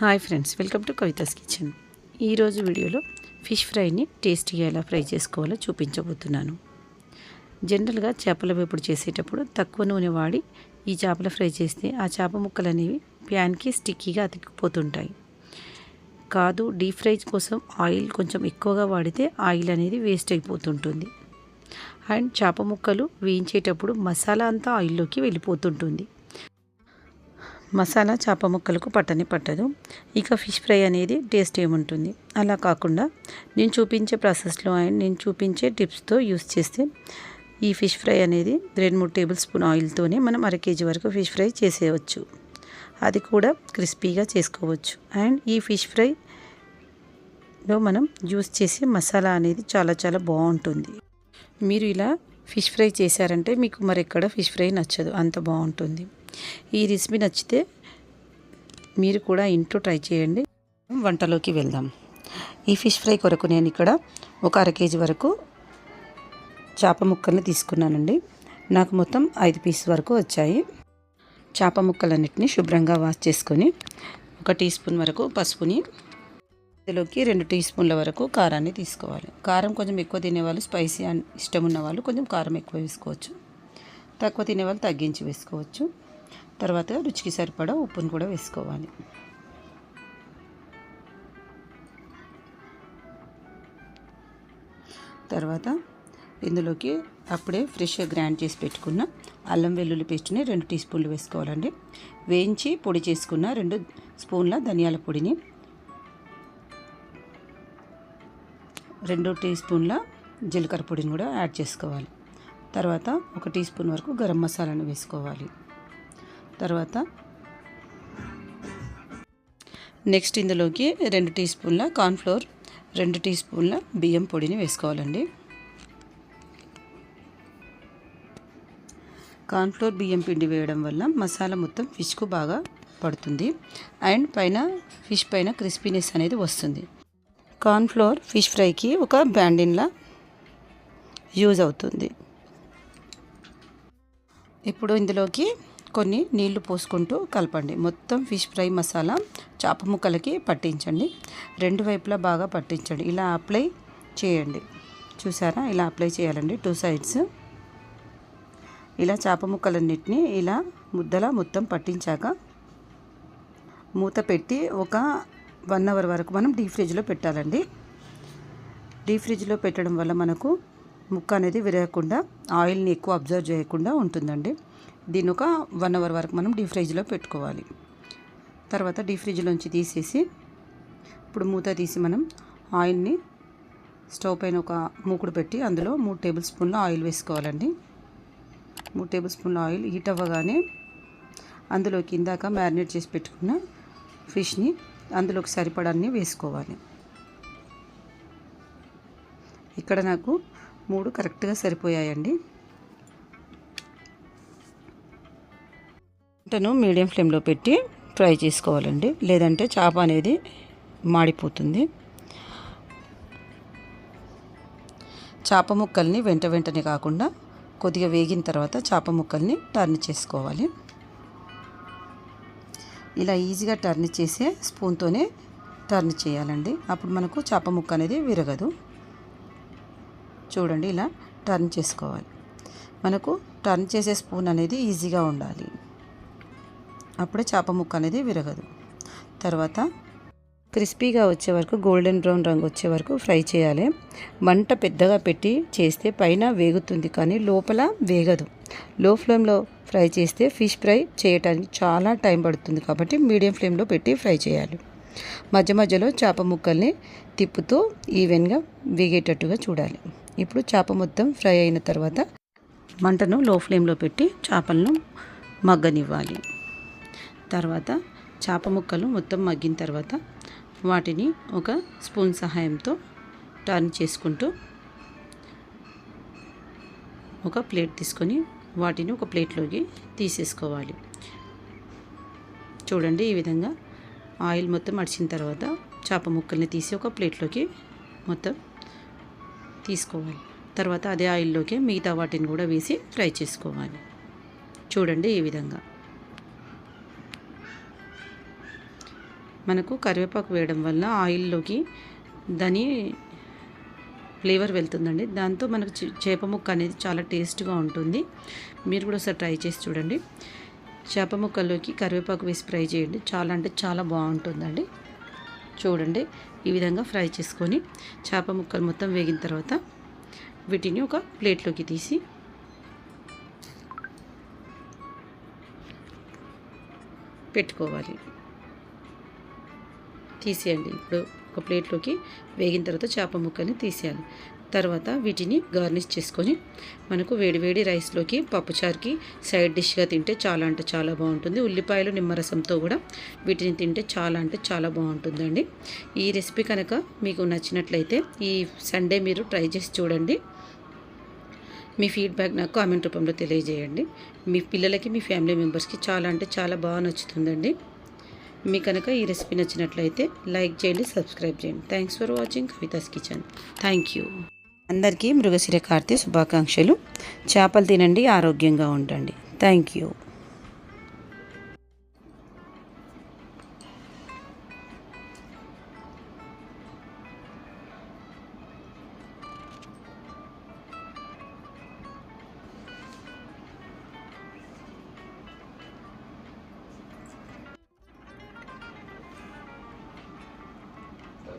Hi friends welcome to Kavitha's kitchen. ఈరోజు వీడియోలో fish ఫ్రైని టేస్టీగా ఎలా ఫ్రై చేసుకోవాలో చూపించబోతున్నాను. జనరల్గా చేపల వేపుడు చేసేటప్పుడు తక్కువ నూనె వాడి ఈ చేపల ఫ్రై చేస్తే ఆ చేప ముక్కలు అనేవి ప్యాన్కి స్టిక్కీగా అతికిపోతుంటాయి. కాదు డీప్ ఫ్రై కోసం ఆయిల్ కొంచెం ఎక్కువగా వాడితే ఆయిల్ అనేది వేస్ట్ అయిపోతుంటుంది. అండ్ చేప ముక్కలు వేయించేటప్పుడు మసాలా అంతా ఆయిల్లోకి వెళ్ళిపోతుంటుంది. మసాలా చేప ముక్కలకు పట్టని పట్టదు. ఇక ఫిష్ ఫ్రై అనేది టేస్ట్ ఏముంటుంది? అలా కాకుండా నేను చూపించే ప్రాసెస్లో అండ్ నేను చూపించే టిప్స్తో యూస్ చేస్తే ఈ ఫిష్ ఫ్రై అనేది రెండు మూడు టేబుల్ స్పూన్ ఆయిల్తోనే మనం అర కేజీ వరకు ఫిష్ ఫ్రై చేసేయవచ్చు అది కూడా క్రిస్పీగా చేసుకోవచ్చు. అండ్ ఈ ఫిష్ ఫ్రైలో మనం యూస్ చేసే మసాలా అనేది చాలా చాలా బాగుంటుంది. మీరు ఇలా ఫిష్ ఫ్రై చేశారంటే మీకు మరెక్కడ ఫిష్ ఫ్రై నచ్చదు. అంత బాగుంటుంది. ఈ రెసిపీ నచ్చితే మీరు కూడా ఇంట్లో ట్రై చేయండి. వంటలోకి వెళ్దాం. ఈ ఫిష్ ఫ్రై కొరకు నేను ఇక్కడ ఒక అర కేజీ వరకు చేప ముక్కల్ని తీసుకున్నానండి. నాకు మొత్తం ఐదు పీస్ వరకు వచ్చాయి. చేప ముక్కలన్నిటిని శుభ్రంగా వాష్ చేసుకొని ఒక టీ స్పూన్ వరకు పసుపుని ఇందులోకి రెండు టీ స్పూన్ల వరకు కారాన్ని తీసుకోవాలి. కారం కొంచెం ఎక్కువ తినేవాళ్ళు స్పైసీ ఇష్టం ఉన్న వాళ్ళు కొంచెం కారం ఎక్కువ వేసుకోవచ్చు. తక్కువ తినేవాళ్ళు తగ్గించి వేసుకోవచ్చు. తర్వాత రుచికి సరిపడా ఉప్పును కూడా వేసుకోవాలి. తర్వాత ఇందులోకి అప్పుడే ఫ్రెష్గా గ్రైండ్ చేసి పెట్టుకున్న అల్లం వెల్లుల్లి పేస్ట్ని రెండు టీ స్పూన్లు వేసుకోవాలండి. వేయించి పొడి చేసుకున్న రెండు స్పూన్ల ధనియాల పొడిని రెండు టీ స్పూన్ల జీలకర్ర పొడిని కూడా యాడ్ చేసుకోవాలి. తర్వాత ఒక టీ స్పూన్ వరకు గరం మసాలాను వేసుకోవాలి. తర్వాత నెక్స్ట్ ఇందులోకి రెండు టీ స్పూన్ల కార్న్ఫ్లోర్ రెండు టీ స్పూన్ల బియ్యం పొడిని వేసుకోవాలండి. కార్న్ఫ్లోర్ బియ్యం పిండి వేయడం వల్ల మసాలా మొత్తం ఫిష్కు బాగా పడుతుంది. అండ్ పైన ఫిష్ పైన క్రిస్పీనెస్ అనేది వస్తుంది. కార్న్ఫ్లోర్ ఫిష్ ఫ్రైకి ఒక బ్యాండిన్లా యూజ్ అవుతుంది. ఇప్పుడు ఇందులోకి కొన్ని నీళ్ళు పోసుకుంటూ కలపండి. మొత్తం ఫిష్ ఫ్రై మసాలా చేప ముక్కలకి పట్టించండి. రెండు వైపులా బాగా పట్టించండి. ఇలా అప్లై చేయండి. చూసారా? ఇలా అప్లై చేయాలండి. Two sides. ఇలా చేప ముక్కలన్నిటిని ఇలా ముద్దలా మొత్తం పట్టించాక మూత పెట్టి ఒక వన్ అవర్ వరకు మనం డీప్ ఫ్రిడ్జ్లో పెట్టాలండి. డీప్ ఫ్రిడ్జ్లో పెట్టడం వల్ల మనకు ముక్క అనేది విరగకుండా ఆయిల్ని ఎక్కువ అబ్జర్వ్ చేయకుండా ఉంటుందండి. దీన్ని ఒక వన్ అవర్ వరకు మనం డీప్ ఫ్రిడ్జ్లో పెట్టుకోవాలి. తర్వాత డీప్ ఫ్రిడ్జ్లోంచి తీసేసి ఇప్పుడు మూత తీసి మనం ఆయిల్ని స్టవ్ పైన ఒక మూకుడు పెట్టి అందులో మూడు టేబుల్ స్పూన్ల ఆయిల్ వేసుకోవాలండి. మూడు టేబుల్ స్పూన్ల ఆయిల్ హీట్ అవ్వగానే అందులోకి ఇందాక మ్యారినేట్ చేసి పెట్టుకున్న ఫిష్ని అందులోకి సరిపడాన్ని వేసుకోవాలి. ఇక్కడ నాకు మూడు కరెక్ట్గా సరిపోయాయండి. వంటను మీడియం ఫ్లేమ్లో పెట్టి ఫ్రై చేసుకోవాలండి. లేదంటే చేప అనేది మాడిపోతుంది. చేప ముక్కల్ని వెంట వెంటనే కాకుండా కొద్దిగా వేగిన తర్వాత చేప ముక్కల్ని టర్న్ చేసుకోవాలి. ఇలా ఈజీగా టర్న్ చేసే స్పూన్తోనే టర్న్ చేయాలండి. అప్పుడు మనకు చేప ముక్క అనేది విరగదు. చూడండి ఇలా టర్న్ చేసుకోవాలి. మనకు టర్న్ చేసే స్పూన్ అనేది ఈజీగా ఉండాలి. అప్పుడే చేప ముక్క అనేది విరగదు. తర్వాత క్రిస్పీగా వచ్చే వరకు గోల్డెన్ బ్రౌన్ రంగు వచ్చే వరకు ఫ్రై చేయాలి. మంట పెద్దగా పెట్టి చేస్తే పైన వేగుతుంది కానీ లోపల వేగదు. లో ఫ్లేమ్లో ఫ్రై చేస్తే ఫిష్ ఫ్రై చేయడానికి చాలా టైం పడుతుంది కాబట్టి మీడియం ఫ్లేమ్లో పెట్టి ఫ్రై చేయాలి. మధ్య మధ్యలో చేప ముక్కల్ని తిప్పుతూ ఈవెన్గా వేగేటట్టుగా చూడాలి. ఇప్పుడు చేప మొత్తం ఫ్రై అయిన తర్వాత మంటను లో ఫ్లేమ్లో పెట్టి చేపలను మగ్గనివ్వాలి. తర్వాత చేప ముక్కలు మొత్తం మగ్గిన తర్వాత వాటిని ఒక స్పూన్ సహాయంతో టర్న్ చేసుకుంటూ ఒక ప్లేట్ తీసుకొని వాటిని ఒక ప్లేట్లోకి తీసేసుకోవాలి. చూడండి ఈ విధంగా ఆయిల్ మొత్తం అడిచిన తర్వాత చేప ముక్కల్ని తీసి ఒక ప్లేట్లోకి మొత్తం తీసుకోవాలి. తర్వాత అదే ఆయిల్లోకి మిగతా వాటిని కూడా వేసి ఫ్రై చేసుకోవాలి. చూడండి ఈ విధంగా. మనకు కరివేపాకు వేయడం వల్ల ఆయిల్లోకి దాని ఫ్లేవర్ వెళ్తుందండి. దాంతో మనకు చేప ముక్క అనేది చాలా టేస్ట్గా ఉంటుంది. మీరు కూడా ఒకసారి ట్రై చేసి చూడండి. చేప ముక్కల్లోకి కరివేపాకు వేసి ఫ్రై చేయండి. చాలా అంటే చాలా బాగుంటుందండి. చూడండి ఈ విధంగా ఫ్రై చేసుకొని చేప ముక్కలు మొత్తం వేగిన తర్వాత వీటిని ఒక ప్లేట్లోకి తీసి పెట్టుకోవాలి. తీసేయండి. ఇప్పుడు ఒక ప్లేట్లోకి వేగిన తర్వాత చేప ముక్కల్ని తీసేయాలి. తర్వాత వీటిని గార్నిష్ చేసుకొని మనకు వేడివేడి రైస్లోకి పప్పుచారుకి సైడ్ డిష్గా తింటే చాలా అంటే చాలా బాగుంటుంది. ఉల్లిపాయలు నిమ్మరసంతో కూడా వీటిని తింటే చాలా అంటే చాలా బాగుంటుందండి. ఈ రెసిపీ కనుక మీకు నచ్చినట్లయితే ఈ సండే మీరు ట్రై చేసి చూడండి. మీ ఫీడ్బ్యాక్ నాకు కామెంట్ రూపంలో తెలియజేయండి. మీ పిల్లలకి మీ ఫ్యామిలీ మెంబర్స్కి చాలా అంటే చాలా బాగా నచ్చుతుందండి. మీ కనుక ఈ రెసిపీ నచ్చినట్లయితే లైక్ చేయండి సబ్స్క్రైబ్ చేయండి. Thanks for watching Kavitha's kitchen thank you అందరికీ మృగశిర కార్తీ శుభాకాంక్షలు. చేపలు తినండి ఆరోగ్యంగా ఉండండి. Thank you